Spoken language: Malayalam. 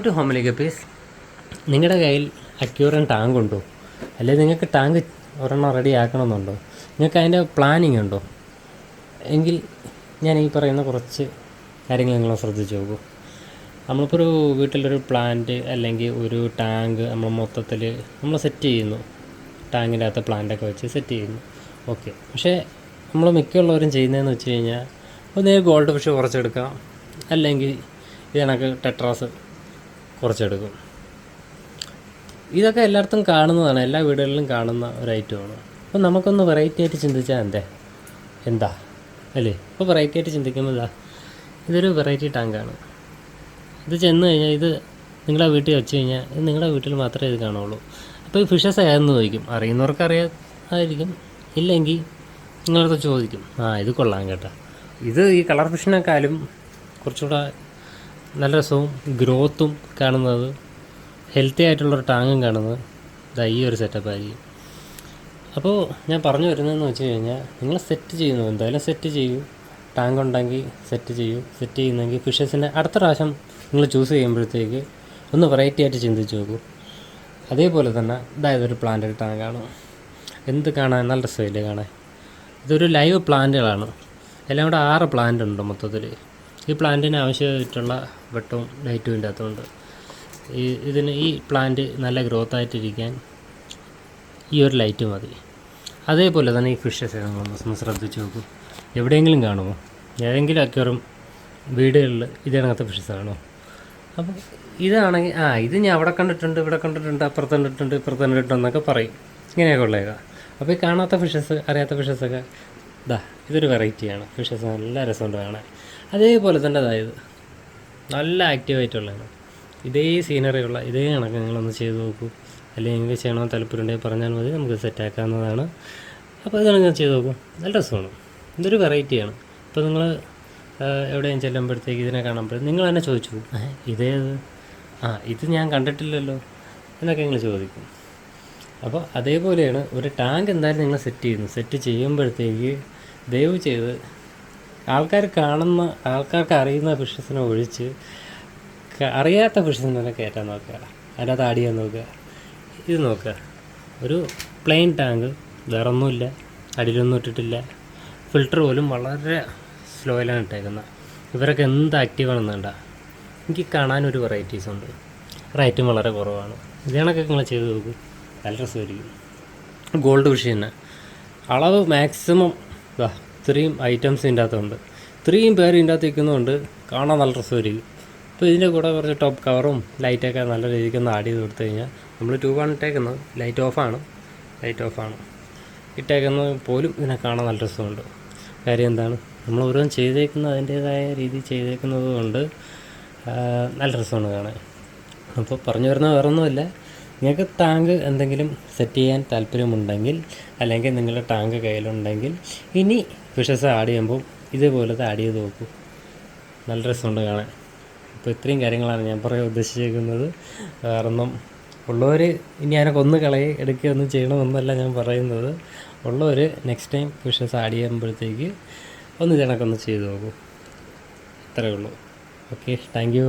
ടു ഹോമിലേക്ക് ഗപ്പീസ് നിങ്ങളുടെ കയ്യിൽ അക്യൂറൻ ടാങ്ക് ഉണ്ടോ? അല്ലെങ്കിൽ നിങ്ങൾക്ക് ടാങ്ക് ഒരെണ്ണം റെഡി ആക്കണമെന്നുണ്ടോ? നിങ്ങൾക്ക് അതിന്റെ പ്ലാനിങ് ഉണ്ടോ? എങ്കിൽ ഞാൻ ഈ പറയുന്ന കുറച്ച് കാര്യങ്ങൾ നിങ്ങൾ ശ്രദ്ധിച്ച് നോക്കൂ. നമ്മളിപ്പോൾ ഒരു വീട്ടിലൊരു പ്ലാന്റ് അല്ലെങ്കിൽ ഒരു ടാങ്ക് നമ്മൾ മൊത്തത്തിൽ നമ്മൾ സെറ്റ് ചെയ്യുന്നു. ടാങ്കിന്റെ അകത്ത് പ്ലാന്റൊക്കെ വെച്ച് സെറ്റ് ചെയ്യുന്നു. ഓക്കെ പക്ഷേ നമ്മൾ മിക്കുള്ളവരും ചെയ്യുന്നതെന്ന് വെച്ച് കഴിഞ്ഞാൽ ഒന്നേ ഗോൾഡ് ഫിഷ് കുറച്ചെടുക്കാം. അല്ലെങ്കിൽ ഇത് കണക്ക് ടെട്രാസ് കുറച്ചെടുക്കും. ഇതൊക്കെ എല്ലായിടത്തും കാണുന്നതാണ്. എല്ലാ വീടുകളിലും കാണുന്ന ഒരു ഐറ്റമാണ്. അപ്പോൾ നമുക്കൊന്ന് വെറൈറ്റി ആയിട്ട് ചിന്തിച്ചാൽ എന്തേ? എന്താ? അല്ലേ? ഇപ്പോൾ വെറൈറ്റി ആയിട്ട് ചിന്തിക്കുമ്പോൾ ഇതാ ഇതൊരു വെറൈറ്റി ടാങ്കാണ്. ഇത് ചെന്ന് കഴിഞ്ഞാൽ ഇത് നിങ്ങളെ വീട്ടിൽ വെച്ച് കഴിഞ്ഞാൽ ഇത് നിങ്ങളുടെ വീട്ടിൽ മാത്രമേ ഇത് കാണുള്ളൂ അപ്പോൾ ഈ ഫിഷസ് ഏതെന്ന് ചോദിക്കും. അറിയുന്നവർക്ക് അറിയാമായിരിക്കും ഇല്ലെങ്കിൽ നിങ്ങളടുത്ത് ചോദിക്കും. ആ ഇത് കൊള്ളാം കേട്ടോ. ഇത് ഈ കളർ ഫിഷിനേക്കാളും കുറച്ചുകൂടെ നല്ല രസവും ഗ്രോത്തും കാണുന്നത്. ഹെൽത്തി ആയിട്ടുള്ളൊരു ടാങ്ങും കാണുന്നത്. ഇതാ ഈ ഒരു സെറ്റപ്പ് ആയിരിക്കും അപ്പോൾ ഞാൻ പറഞ്ഞു വരുന്നതെന്ന് വെച്ച് കഴിഞ്ഞാൽ നിങ്ങൾ സെറ്റ് ചെയ്യുന്നു. എന്തായാലും സെറ്റ് ചെയ്യൂ. ടാങ്ക് ഉണ്ടെങ്കിൽ സെറ്റ് ചെയ്യൂ. സെറ്റ് ചെയ്യുന്നെങ്കിൽ ഫിഷസിനെ അടുത്ത പ്രാവശ്യം നിങ്ങൾ ചൂസ് ചെയ്യുമ്പോഴത്തേക്ക് ഒന്ന് വെറൈറ്റി ആയിട്ട് ചിന്തിച്ച് നോക്കൂ. അതേപോലെ തന്നെ ഇതായത് ഒരു പ്ലാന്റ് ടാങ്കാണ് എന്ത് കാണാൻ നല്ല രസമില്ലേ കാണാൻ. ഇതൊരു ലൈവ് പ്ലാന്റുകളാണ് എല്ലാം കൂടെ ആറ് പ്ലാന്റ് ഉണ്ട് മൊത്തത്തിൽ ഈ പ്ലാന്റിന് ആവശ്യമായിട്ടുള്ള വെട്ടവും ലൈറ്റും ഇല്ലാത്തതുകൊണ്ട് ഈ ഇതിന് ഈ പ്ലാന്റ് നല്ല ഗ്രോത്ത് ആയിട്ടിരിക്കാൻ ഈ ഒരു ലൈറ്റ് മതി. അതേപോലെ തന്നെ ഈ ഫിഷസ് നിങ്ങളൊന്ന് ശ്രദ്ധിച്ച് നോക്കൂ. എവിടെയെങ്കിലും കാണുമോ? ഏതെങ്കിലും അക്വറും വീടുകളിൽ ഇതേണത്തെ ഫിഷസ് കാണുമോ അപ്പോൾ ഇതാണെങ്കിൽ ആ ഇത് ഞാൻ അവിടെ കണ്ടിട്ടുണ്ട് ഇവിടെ കണ്ടിട്ടുണ്ട് അപ്പുറത്ത് കണ്ടിട്ടുണ്ട് ഇപ്പുറത്ത് കണ്ടിട്ടുണ്ട് എന്നൊക്കെ പറയും. ഇങ്ങനെയൊക്കെ ഉള്ളേക്കാം. അപ്പോൾ ഈ കാണാത്ത ഫിഷസ് അറിയാത്ത ഫിഷസൊക്കെ ഇതാ ഇതൊരു വെറൈറ്റിയാണ് ഫിഷസ് നല്ല രസമുണ്ട് കാണാൻ. അതേപോലെ തന്നെ അതായത് നല്ല ആക്റ്റീവായിട്ടുള്ളതാണ് ഇതേ സീനറിയുള്ള ഇതേ കണക്ക് നിങ്ങളൊന്ന് ചെയ്ത് നോക്കൂ. അല്ലെങ്കിൽ നിങ്ങൾക്ക് ചെയ്യണമെന്ന് താല്പര്യമുണ്ടെങ്കിൽ പറഞ്ഞാൽ മതി നമുക്ക് സെറ്റാക്കാവുന്നതാണ് അപ്പോൾ ഇതാണ് ഞാൻ ചെയ്ത് നോക്കും. നല്ല രസമാണ്. ഇതൊരു വെറൈറ്റിയാണ് ഇപ്പോൾ നിങ്ങൾ എവിടെയും ചെല്ലുമ്പോഴത്തേക്ക് ഇതിനെ കാണുമ്പോൾ നിങ്ങൾ തന്നെ ചോദിച്ചു ഇതേത് ആ ഇത് ഞാൻ കണ്ടിട്ടില്ലല്ലോ. എന്നൊക്കെ നിങ്ങൾ ചോദിക്കും. അപ്പോൾ അതേപോലെയാണ് ഒരു ടാങ്ക് എന്തായാലും നിങ്ങൾ സെറ്റ് ചെയ്യുന്നു. സെറ്റ് ചെയ്യുമ്പോഴത്തേക്ക് ദയവ് ചെയ്ത് ആൾക്കാർ കാണുന്ന ആൾക്കാർക്ക് അറിയുന്ന ഫിഷസിനെ ഒഴിച്ച് അറിയാത്ത ഫിഷസിനെ കയറ്റാൻ നോക്കുക. അതിനകത്ത് ആഡ് നോക്കുക. ഇത് നോക്കുക. ഒരു പ്ലെയിൻ ടാങ്ക് വേറെ ഒന്നുമില്ല അടിയിലൊന്നും ഇട്ടിട്ടില്ല. ഫിൽറ്റർ പോലും വളരെ സ്ലോയിലാണ് ഇട്ടേക്കുന്നത്. ഇവരൊക്കെ എന്ത് ആക്റ്റീവാണെന്ന് വേണ്ട എനിക്ക് കാണാനൊരു വെറൈറ്റീസ് ഉണ്ട്. റേറ്റും വളരെ കുറവാണ്. ഇതേണൊക്കെ നിങ്ങൾ ചെയ്ത് നോക്കും. നല്ല രസമായിരിക്കും. ഗോൾഡ് ഫിഷ് തന്നെ. അളവ് മാക്സിമം ഇതാ ഇത്രയും ഐറ്റംസ് ഇതിന്റെ അകത്തുണ്ട്. ഇത്രയും പേര് ഇതിന്റെ അകത്ത് നിൽക്കുന്നതുകൊണ്ട് കാണാൻ നല്ല രസമായിരിക്കും. അപ്പോൾ ഇതിന്റെ കൂടെ കുറച്ച് ടോപ്പ് കവറും ലൈറ്റൊക്കെ നല്ല രീതിക്ക് ഒന്ന് ആഡ് ചെയ്ത് കൊടുത്തു കഴിഞ്ഞാൽ നമ്മൾ ട്യൂബാണ് ഇട്ടേക്കുന്നത് ലൈറ്റ് ഓഫാണ് ലൈറ്റ് ഓഫാണ് ഇട്ടേക്കുന്നത് പോലും ഇതിനെ കാണാൻ നല്ല രസമുണ്ട്. കാര്യം എന്താണ്? നമ്മൾ ഓരോന്നും ചെയ്തേക്കുന്ന അതിന്റേതായ രീതി ചെയ്തേക്കുന്നത് കൊണ്ട് നല്ല രസമാണ് കാണാൻ. അപ്പോൾ പറഞ്ഞു വരുന്ന വേറൊന്നുമില്ല. നിങ്ങൾക്ക് ടാങ്ക് എന്തെങ്കിലും സെറ്റ് ചെയ്യാൻ താല്പര്യമുണ്ടെങ്കിൽ അല്ലെങ്കിൽ നിങ്ങളുടെ ടാങ്ക് കയ്യിലുണ്ടെങ്കിൽ ഇനി ഫിഷസ് ആഡ് ചെയ്യുമ്പോൾ ഇതേപോലത്തെ ആഡ് ചെയ്ത് നോക്കൂ. നല്ല രസമുണ്ട് കാണാൻ. അപ്പോൾ ഇത്രയും കാര്യങ്ങളാണ് ഞാൻ പറയാൻ ഉദ്ദേശിച്ചിരിക്കുന്നത്. കാരണം ഉള്ളവർ ഇനി അതിനൊക്കെ ഒന്ന് കളയെ എടുക്കുകയൊന്നും ചെയ്യണമെന്നല്ല ഞാൻ പറയുന്നത്. ഉള്ളവർ നെക്സ്റ്റ് ടൈം ഫിഷസ് ആഡ് ചെയ്യുമ്പോഴത്തേക്ക് ഒന്ന് ഇതിനൊക്കെ ഒന്ന് ചെയ്ത് നോക്കൂ. അത്രയേ ഉള്ളൂ. Okay thank you